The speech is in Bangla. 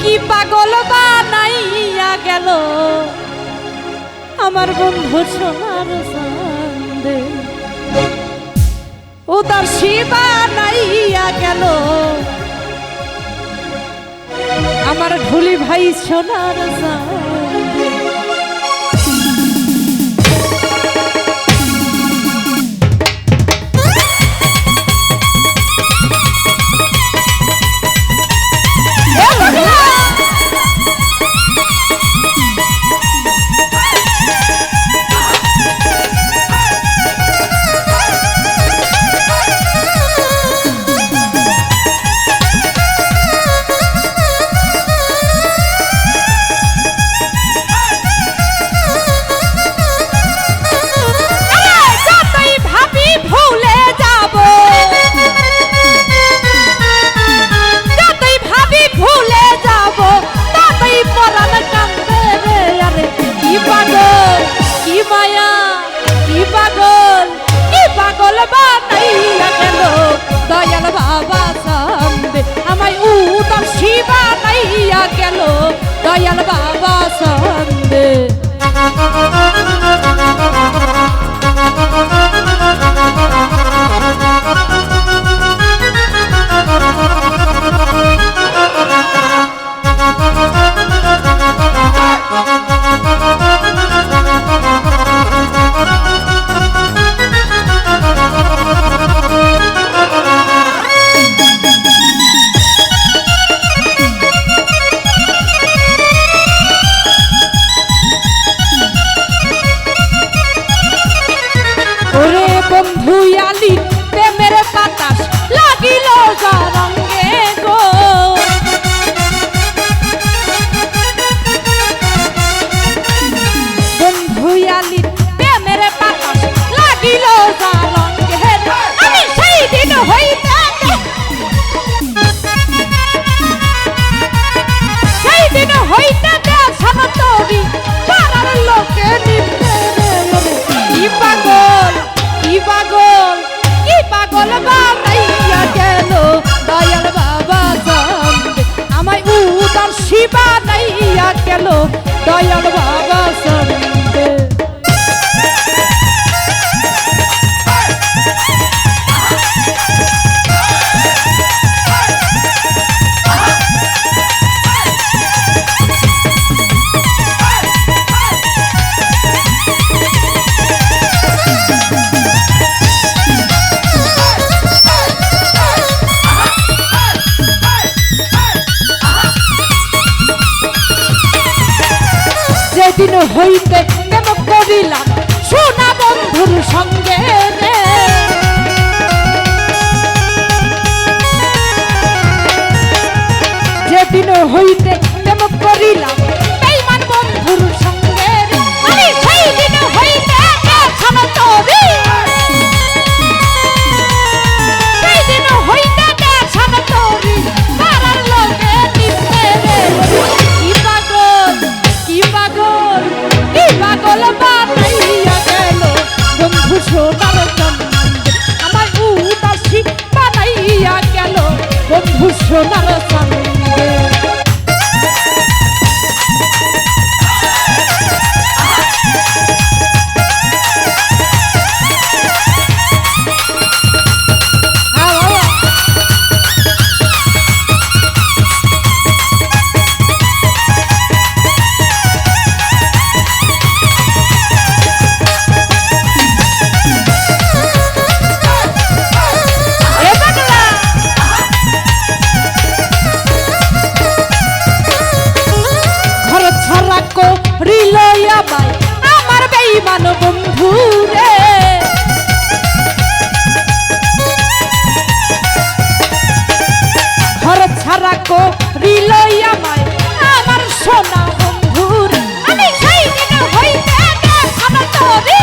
কি পাগল বা নাইয়া গেল? আমার বন্ধু সোনার সন্দে উদার শিবা নাইয়া গেল। আমার ঢুলি ভাই সোনার সন্দে কি মায়া, কি পাগল কি পাগল বানাইয়া গেল? দয়াল বাবা সন্দে আমায় উদম শিবা নাইয়া গেল। দয়াল বাবা সন্দে গেল দয়াল বা হই will not করিল আমায়। আমার সোনা বন্ধুর আমি খাই দিন হইতে আমার তরি